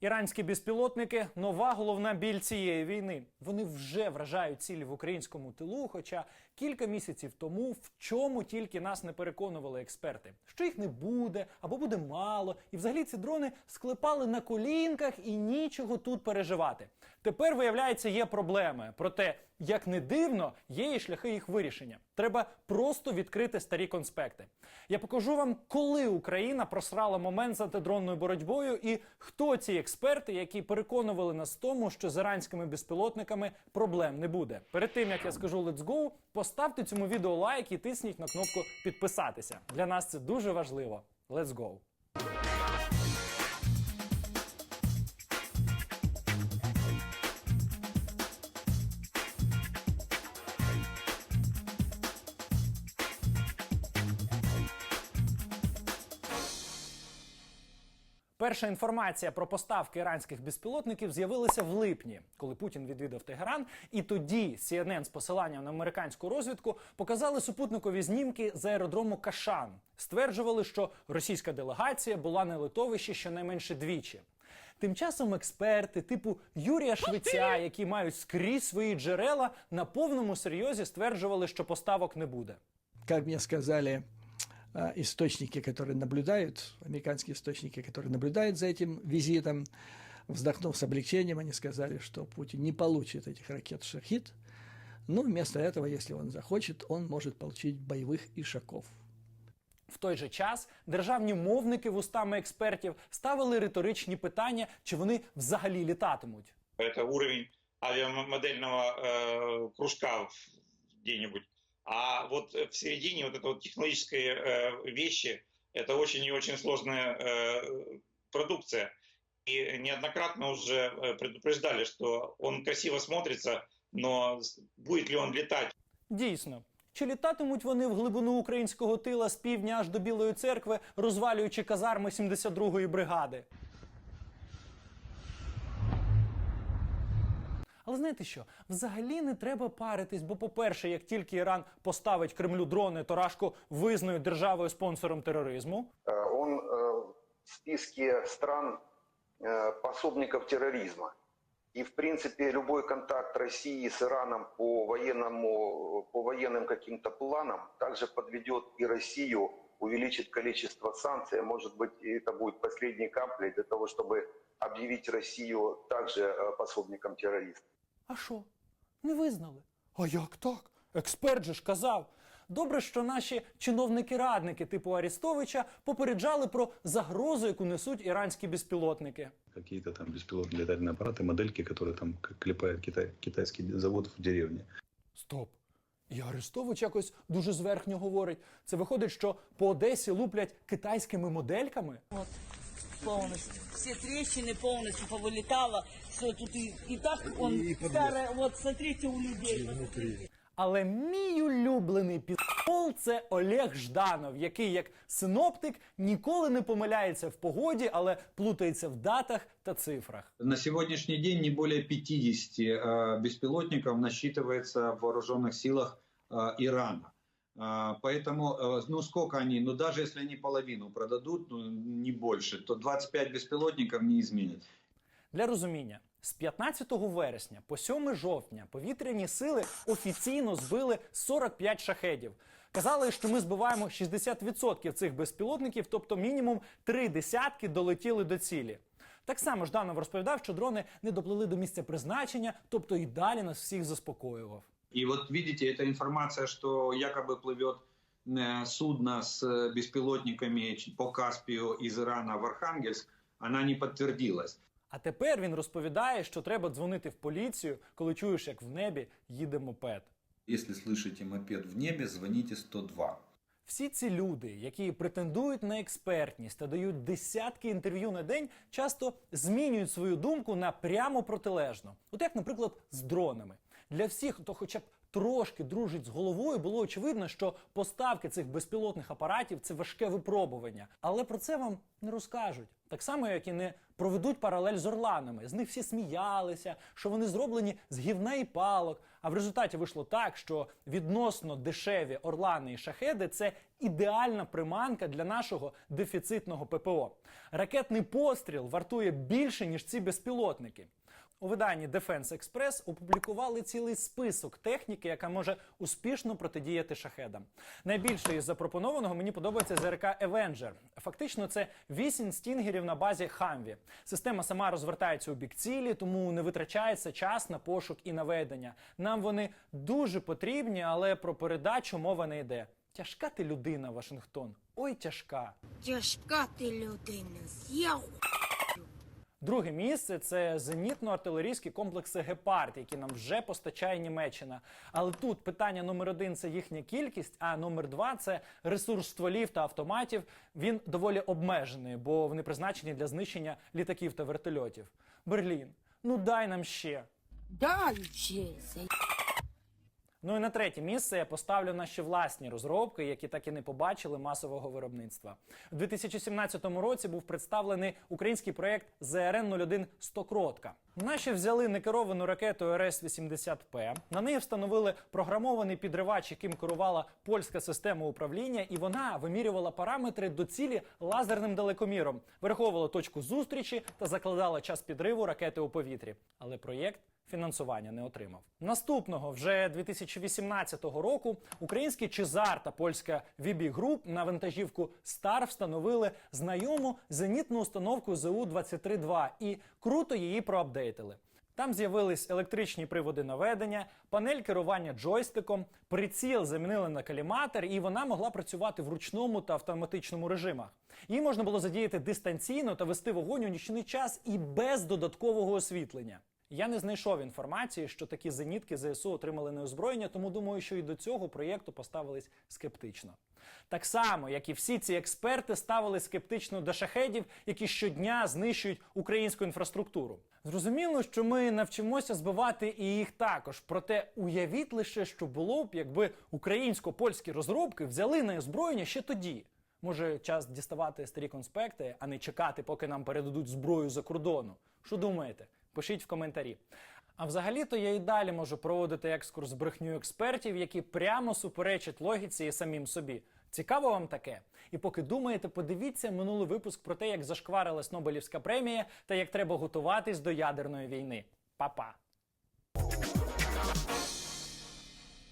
Іранські безпілотники нова головна біль цієї війни. Вони вже вражають цілі в українському тилу. Хоча кілька місяців тому в чому тільки нас не переконували експерти, що їх не буде або буде мало, і взагалі ці дрони склепали на колінках і нічого тут переживати. Тепер виявляється, є проблеми. Проте, як не дивно, є і шляхи їх вирішення. Треба просто відкрити старі конспекти. Я покажу вам, коли Україна просрала момент з антидронною боротьбою, і хто ці експерти, які переконували нас в тому, що з іранськими безпілотниками проблем не буде. Перед тим як я скажу «Let's go», поставте цьому відео лайк і тисніть на кнопку підписатися. Для нас це дуже важливо. Let's go! Перша інформація про поставки іранських безпілотників з'явилася в липні, коли Путін відвідав Тегеран. І тоді CNN з посиланням на американську розвідку показали супутникові знімки з аеродрому Кашан. Стверджували, що російська делегація була на литовищі щонайменше двічі. Тим часом експерти типу Юрія Швеця, які мають скрізь свої джерела, на повному серйозі стверджували, що поставок не буде. как мне сказали источники, которые наблюдают, американские источники, которые наблюдают за этим визитом, вздохнув с облегчением, они сказали, что Путин не получит этих ракет «Шахид», но вместо этого, если он захочет, он может получить боевых ишаков. В той же час державні мовники вустами експертів ставили риторичні питання, чи вони взагалі літатимуть. это уровень авиамодельного э, кружка в- где-нибудь. А вот в середине вот это вот технологические э, вещи, это очень и очень сложная э, продукция. И неоднократно уже э, предупреждали, что он красиво смотрится, но с- будет ли он летать, Дійсно. Чи літатимуть вони в глибину українського тила з півдня аж до Білої церкви, розвалюючи казарми 72-ї бригади? Але знаєте що? Взагалі не треба паритись, бо, по-перше, як тільки Іран поставить Кремлю дрони, то Рашку визнають державою спонсором тероризму. Э, он э, в списке стран э, пособников терроризма. И, в принципе, любой контакт России с Ираном по, военному, по военным каким-то планам также подведет и Россию, увеличит количество санкций. А Может быть, и это будет последней каплей для того, чтобы объявить Россию также э, пособником террористов. А що? Не визнали. А як так? Експерт же ж казав. Добре, що наші чиновники-радники типу Арістовича попереджали про загрозу, яку несуть іранські безпілотники. какие-то там беспилотные летательные аппараты, модельки, которые там к- клепает китай, китайский завод в деревне. Стоп. І Арестович якось дуже зверхньо говорить. Це виходить, що по Одесі луплять китайськими модельками. Вот полностью. Все трещины полностью повылетало. Все тут и, и так он старое. Вот смотрите у людей. посмотрите. Але мій улюблений підпол це Олег Жданов, який як синоптик ніколи не помиляється в погоді, але плутається в датах та цифрах. На сегодняшний день не более 50 э, беспилотников насчитывается в вооруженных силах э, Ирана. Поэтому, э, ну сколько они, ну даже если они половину продадут, ну не больше, то 25 беспилотников не изменит. Для розуміння, з 15 вересня по 7 жовтня повітряні сили офіційно збили 45 шахедів. Казали, що ми збиваємо 60% цих безпілотників, тобто мінімум три десятки долетіли до цілі. Так само Жданов розповідав, що дрони не доплили до місця призначення, тобто і далі нас всіх заспокоював. И вот видите, эта информация, что якобы плывет э, судно с э, беспилотниками ч- по Каспию из Ирана в Архангельск, она не подтвердилась. А тепер він розповідає, що треба дзвонити в поліцію, коли чуєш, як в небі їде мопед. Если слышите мопед в небе, звоните 102. Всі ці люди, які претендують на експертність та дають десятки інтерв'ю на день, часто змінюють свою думку на прямо протилежну. От як, наприклад, з дронами. Для всіх, хто хоча б трошки дружить з головою, було очевидно, що поставки цих безпілотних апаратів це важке випробування. Але про це вам не розкажуть. Так само, як і не проведуть паралель з орланами. З них всі сміялися, що вони зроблені з гівна і палок. А в результаті вийшло так, що відносно дешеві орлани і шахеди це ідеальна приманка для нашого дефіцитного ППО. Ракетний постріл вартує більше ніж ці безпілотники. У виданні Defense Express опублікували цілий список техніки, яка може успішно протидіяти шахедам. Найбільше із запропонованого мені подобається ЗРК Avenger. Фактично, це вісім стінгерів на базі Хамві. Система сама розвертається у бік цілі, тому не витрачається час на пошук і наведення. Нам вони дуже потрібні, але про передачу мова не йде. Тяжка ти людина, Вашингтон. Ой, тяжка. Тяжка ти людина, з'їв. Друге місце це зенітно-артилерійські комплекси Гепард, які нам вже постачає Німеччина. Але тут питання номер один це їхня кількість, а номер два це ресурс стволів та автоматів. Він доволі обмежений, бо вони призначені для знищення літаків та вертольотів. Берлін, ну дай нам ще. Дай ще. Ну і на третє місце я поставлю наші власні розробки, які так і не побачили масового виробництва. У 2017 році був представлений український проєкт ЗРН-01 «Стокротка». Наші взяли некеровану ракету РС-80П. На неї встановили програмований підривач, яким керувала польська система управління, і вона вимірювала параметри до цілі лазерним далекоміром, вираховувала точку зустрічі та закладала час підриву ракети у повітрі. Але проєкт фінансування не отримав. Наступного вже 2018 року український Чизар та польська VB Group на вантажівку Стар встановили знайому зенітну установку ЗУ-23-2 і круто її проапдейтили. Там з'явились електричні приводи наведення, панель керування джойстиком, приціл замінили на каліматор, і вона могла працювати в ручному та автоматичному режимах. Її можна було задіяти дистанційно та вести вогонь у нічний час і без додаткового освітлення. Я не знайшов інформації, що такі зенітки ЗСУ отримали на озброєння, тому думаю, що і до цього проєкту поставились скептично. Так само, як і всі ці експерти ставили скептично до шахедів, які щодня знищують українську інфраструктуру. Зрозуміло, що ми навчимося збивати і їх також. Проте уявіть лише, що було б, якби українсько-польські розробки взяли на озброєння ще тоді. Може, час діставати старі конспекти, а не чекати, поки нам передадуть зброю за кордону. Що думаєте? Пишіть в коментарі. А взагалі-то я і далі можу проводити екскурс брехню експертів, які прямо суперечать логіці і самим собі. Цікаво вам таке? І поки думаєте, подивіться минулий випуск про те, як зашкварилась Нобелівська премія та як треба готуватись до ядерної війни. Па-па!